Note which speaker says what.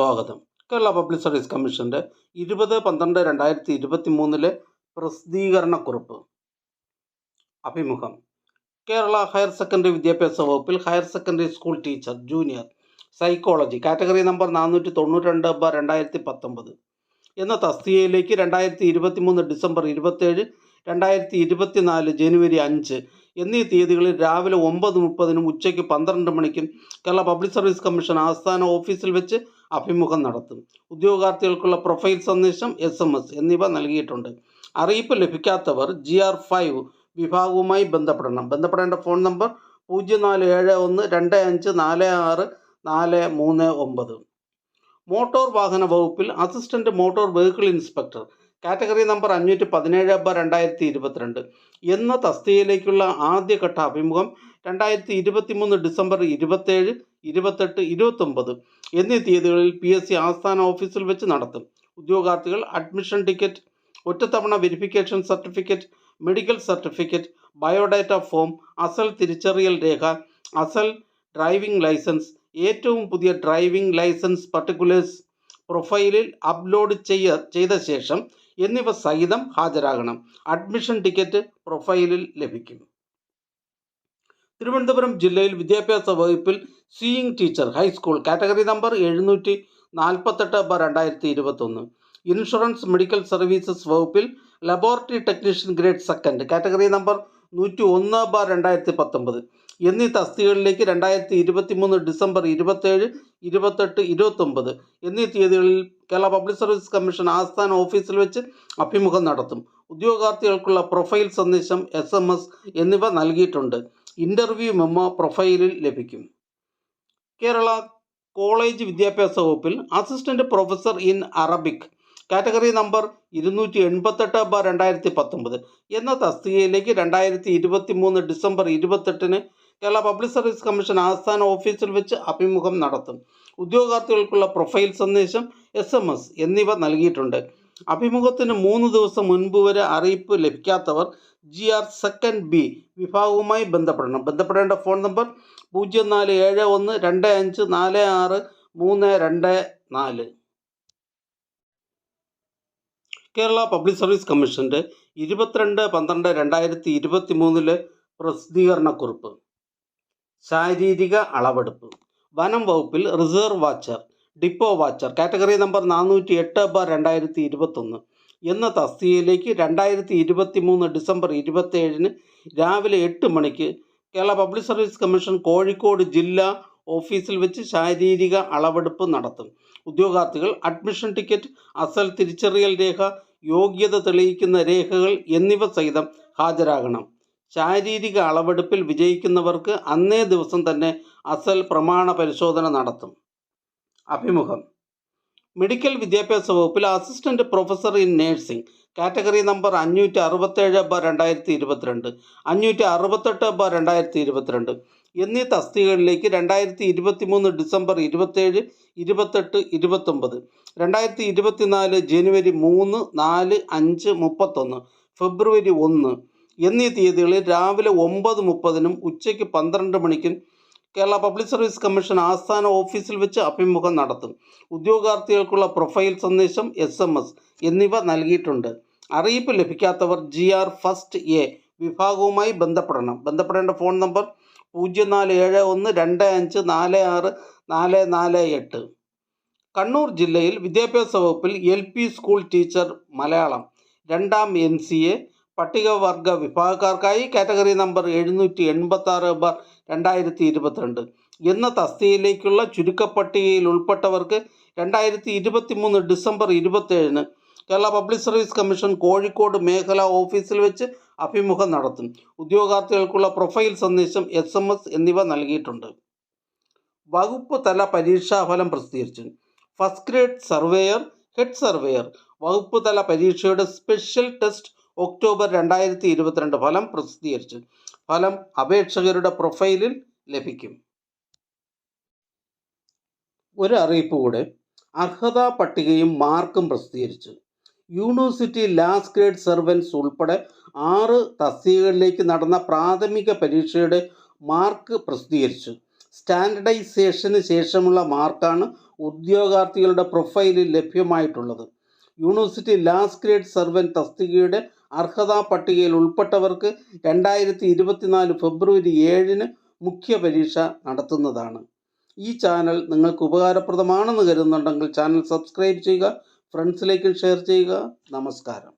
Speaker 1: സ്വാഗതം. Kerala public service കമ്മീഷന്റെ ഇരുപത് പന്ത്രണ്ട് രണ്ടായിരത്തി ഇരുപത്തി മൂന്നിലെ പ്രസിദ്ധീകരണക്കുറിപ്പ്. അഭിമുഖം. കേരള ഹയർ സെക്കൻഡറി വിദ്യാഭ്യാസ വകുപ്പിൽ higher secondary school teacher junior psychology category number നാനൂറ്റി തൊണ്ണൂറ്റി രണ്ട് ബ രണ്ടായിരത്തി പത്തൊമ്പത് എന്ന തസ്തികയിലേക്ക് രണ്ടായിരത്തി ഇരുപത്തി മൂന്ന് ഡിസംബർ ഇരുപത്തേഴ് രണ്ടായിരത്തി ഇരുപത്തി നാല് ജനുവരി അഞ്ച് എന്നീ തീയതികളിൽ രാവിലെ ഒമ്പത് മുപ്പതിനും ഉച്ചയ്ക്ക് പന്ത്രണ്ട് മണിക്കും കേരള പബ്ലിക് സർവീസ് കമ്മീഷൻ ആസ്ഥാന ഓഫീസിൽ വെച്ച് അഭിമുഖം നടത്തും. ഉദ്യോഗാർത്ഥികൾക്കുള്ള പ്രൊഫൈൽ സന്ദേശം എസ് എം എസ് എന്നിവ നൽകിയിട്ടുണ്ട്. അറിയിപ്പ് ലഭിക്കാത്തവർ ജി ആർ ഫൈവ് വിഭാഗവുമായി ബന്ധപ്പെടണം. ബന്ധപ്പെടേണ്ട ഫോൺ നമ്പർ പൂജ്യം നാല് ഏഴ് ഒന്ന് രണ്ട് അഞ്ച് നാല് ആറ് നാല് മൂന്ന് ഒമ്പത്. മോട്ടോർ വാഹന വകുപ്പിൽ assistant motor vehicle inspector. Category number അഞ്ഞൂറ്റി പതിനേഴ് ബ രണ്ടായിരത്തി ഇരുപത്തിരണ്ട് എന്ന തസ്തികയിലേക്കുള്ള ആദ്യഘട്ട അഭിമുഖം രണ്ടായിരത്തി ഇരുപത്തി മൂന്ന് ഡിസംബർ ഇരുപത്തേഴ് ഇരുപത്തെട്ട് ഇരുപത്തൊമ്പത്. എന്നീ തീയതികളിൽ പി എസ് സി ആസ്ഥാന ഓഫീസിൽ വെച്ച് നടത്തും. ഉദ്യോഗാർത്ഥികൾ അഡ്മിഷൻ ടിക്കറ്റ് ഒറ്റത്തവണ verification certificate medical certificate biodata form അസൽ തിരിച്ചറിയൽ രേഖ അസൽ ഡ്രൈവിംഗ് ലൈസൻസ് ഏറ്റവും പുതിയ ഡ്രൈവിംഗ് ലൈസൻസ് പർട്ടിക്കുലേഴ്സ് പ്രൊഫൈലിൽ അപ്ലോഡ് ചെയ്യ ചെയ്ത ശേഷം എന്നിവ സഹിതം ഹാജരാകണം. അഡ്മിഷൻ ടിക്കറ്റ് പ്രൊഫൈലിൽ ലഭിക്കും. തിരുവനന്തപുരം ജില്ലയിൽ വിദ്യാഭ്യാസ വകുപ്പിൽ sewing teacher high school category number എഴുന്നൂറ്റി നാൽപ്പത്തെട്ട് ബ രണ്ടായിരത്തി ഇരുപത്തൊന്ന് ഇൻഷുറൻസ് മെഡിക്കൽ സർവീസസ് വകുപ്പിൽ laboratory technician grade second category number നൂറ്റി ഒന്ന് ബ രണ്ടായിരത്തി പത്തൊമ്പത് എന്നീ തസ്തികകളിലേക്ക് രണ്ടായിരത്തി ഇരുപത്തി മൂന്ന് ഡിസംബർ ഇരുപത്തേഴ് ഇരുപത്തെട്ട് ഇരുപത്തൊമ്പത് എന്നീ തീയതികളിൽ കേരള പബ്ലിക് സർവീസ് കമ്മീഷൻ ആസ്ഥാന ഓഫീസിൽ വെച്ച് അഭിമുഖം നടത്തും. ഉദ്യോഗാർത്ഥികൾക്കുള്ള പ്രൊഫൈൽ സന്ദേശം എസ് എന്നിവ നൽകിയിട്ടുണ്ട്. ഇന്റർവ്യൂ മെമ്മോ പ്രൊഫൈലിൽ ലഭിക്കും. കേരള കോളേജ് വിദ്യാഭ്യാസ വകുപ്പിൽ assistant professor in Arabic category number ഇരുന്നൂറ്റി എൺപത്തെട്ട് ബ രണ്ടായിരത്തി പത്തൊമ്പത് എന്ന തസ്തികയിലേക്ക് രണ്ടായിരത്തി ഇരുപത്തി മൂന്ന് ഡിസംബർ ഇരുപത്തെട്ടിന് കേരള പബ്ലിക് സർവീസ് കമ്മീഷൻ ആസ്ഥാന ഓഫീസിൽ വെച്ച് അഭിമുഖം നടത്തും. ഉദ്യോഗാർത്ഥികൾക്കുള്ള പ്രൊഫൈൽ സന്ദേശം എസ് എം എസ് എന്നിവ നൽകിയിട്ടുണ്ട്. അഭിമുഖത്തിന് മൂന്ന് ദിവസം മുൻപ് വരെ അറിയിപ്പ് ലഭിക്കാത്തവർ ജി ആർ സെക്കൻഡ് ബി വിഭാഗവുമായി ബന്ധപ്പെടണം. ബന്ധപ്പെടേണ്ട ഫോൺ നമ്പർ പൂജ്യം നാല് ഏഴ് ഒന്ന് രണ്ട് അഞ്ച് നാല് ആറ് മൂന്ന് രണ്ട് നാല്. കേരള പബ്ലിക് സർവീസ് കമ്മീഷന്റെ ഇരുപത്തിരണ്ട് പന്ത്രണ്ട് രണ്ടായിരത്തി ഇരുപത്തി മൂന്നിലെ പ്രസിദ്ധീകരണക്കുറിപ്പ്. ശാരീരിക അളവെടുപ്പ്. വനം വകുപ്പിൽ reserve watcher depot watcher category number നാനൂറ്റി എട്ട് ബാർ രണ്ടായിരത്തി ഇരുപത്തൊന്ന് എന്ന തസ്തികയിലേക്ക് രണ്ടായിരത്തി ഇരുപത്തി മൂന്ന് ഡിസംബർ ഇരുപത്തേഴിന് രാവിലെ എട്ട് മണിക്ക് Kerala public service commission Kozhikode ജില്ലാ ഓഫീസിൽ വെച്ച് ശാരീരിക അളവെടുപ്പ് നടത്തും. ഉദ്യോഗാർത്ഥികൾ അഡ്മിഷൻ ടിക്കറ്റ് അസൽ തിരിച്ചറിയൽ രേഖ യോഗ്യത തെളിയിക്കുന്ന രേഖകൾ എന്നിവ സഹിതം ഹാജരാകണം. ശാരീരിക അളവെടുപ്പിൽ വിജയിക്കുന്നവർക്ക് അന്നേ ദിവസം തന്നെ അസൽ പ്രമാണ പരിശോധന നടത്തും. അഭിമുഖം. മെഡിക്കൽ വിദ്യാഭ്യാസ വകുപ്പിൽ assistant professor in nursing category number അഞ്ഞൂറ്റി അറുപത്തേഴ് ബ രണ്ടായിരത്തി ഇരുപത്തിരണ്ട് അഞ്ഞൂറ്റി അറുപത്തെട്ട് ബ രണ്ടായിരത്തി ഇരുപത്തിരണ്ട് എന്നീ തസ്തികകളിലേക്ക് രണ്ടായിരത്തി ഇരുപത്തി മൂന്ന് ഡിസംബർ ഇരുപത്തേഴ് ഇരുപത്തെട്ട് ഇരുപത്തൊമ്പത്. രണ്ടായിരത്തി ഇരുപത്തിനാല് ജനുവരി മൂന്ന് നാല് അഞ്ച് മുപ്പത്തൊന്ന്. ഫെബ്രുവരി ഒന്ന്. എന്നീ തീയതികളിൽ രാവിലെ ഒമ്പത് മുപ്പതിനും ഉച്ചയ്ക്ക് പന്ത്രണ്ട് മണിക്കും കേരള പബ്ലിക് സർവീസ് കമ്മീഷൻ ആസ്ഥാന ഓഫീസിൽ വെച്ച് അഭിമുഖം നടത്തും. ഉദ്യോഗാർത്ഥികൾക്കുള്ള പ്രൊഫൈൽ സന്ദേശം എസ് എം എസ് എന്നിവ നൽകിയിട്ടുണ്ട്. അറിയിപ്പ് ലഭിക്കാത്തവർ ജി ആർ ഫസ്റ്റ് എ വിഭാഗവുമായി ബന്ധപ്പെടണം. ബന്ധപ്പെടേണ്ട ഫോൺ നമ്പർ പൂജ്യം നാല് ഏഴ് ഒന്ന് രണ്ട് അഞ്ച് നാല് ആറ് നാല് നാല് എട്ട്. കണ്ണൂർ ജില്ലയിൽ വിദ്യാഭ്യാസ വകുപ്പിൽ L P school teacher Malayalam. രണ്ടാം എൻ സി എ പട്ടികവർഗ വിഭാഗക്കാർക്കായി കാറ്റഗറി നമ്പർ എഴുന്നൂറ്റി എൺപത്തി ആറ് ബർ രണ്ടായിരത്തി ഇരുപത്തിരണ്ട് എന്ന തസ്തികയിലേക്കുള്ള ചുരുക്കപ്പട്ടികയിൽ ഉൾപ്പെട്ടവർക്ക് രണ്ടായിരത്തി ഇരുപത്തി മൂന്ന് December ഇരുപത്തേഴിന് Kerala public service commission Kozhikode മേഖലാ ഓഫീസിൽ വെച്ച് അഭിമുഖം നടത്തും. ഉദ്യോഗാർത്ഥികൾക്കുള്ള പ്രൊഫൈൽ സന്ദേശം എസ് എം എസ് എന്നിവ നൽകിയിട്ടുണ്ട്. വകുപ്പ് തല പരീക്ഷാഫലം പ്രസിദ്ധീകരിച്ചു. First grade surveyor head surveyor. വകുപ്പ് തല പരീക്ഷയുടെ സ്പെഷ്യൽ ടെസ്റ്റ് ഒക്ടോബർ രണ്ടായിരത്തി ഇരുപത്തിരണ്ട് ഫലം പ്രസിദ്ധീകരിച്ചു. ഫലം അപേക്ഷകരുടെ പ്രൊഫൈലിൽ ലഭിക്കും. ഒരു അറിയിപ്പ് കൂടെ. അർഹതാ പട്ടികയും മാർക്കും പ്രസിദ്ധീകരിച്ചു. യൂണിവേഴ്സിറ്റി ലാസ്റ്റ് ഗ്രേഡ് സർവൻസ് ഉൾപ്പെടെ ആറ് തസ്തികകളിലേക്ക് നടന്ന പ്രാഥമിക പരീക്ഷയുടെ മാർക്ക് പ്രസിദ്ധീകരിച്ചു. സ്റ്റാൻഡർഡൈസേഷന് ശേഷമുള്ള മാർക്കാണ് ഉദ്യോഗാർത്ഥികളുടെ പ്രൊഫൈലിൽ ലഭ്യമായിട്ടുള്ളത്. യൂണിവേഴ്സിറ്റി ലാസ്റ്റ് ഗ്രേഡ് സർവന്റ് തസ്തികയുടെ അർഹതാ പട്ടികയിൽ ഉൾപ്പെട്ടവർക്ക് രണ്ടായിരത്തി ഇരുപത്തിനാല് ഫെബ്രുവരി ഏഴിന് മുഖ്യ പരീക്ഷ നടത്തുന്നതാണ്. ഈ ചാനൽ നിങ്ങൾക്ക് ഉപകാരപ്രദമാണെന്ന് കരുതുന്നുണ്ടെങ്കിൽ ചാനൽ സബ്സ്ക്രൈബ് ചെയ്യുക ഫ്രണ്ട്സിലേക്കും ഷെയർ ചെയ്യുക. നമസ്കാരം.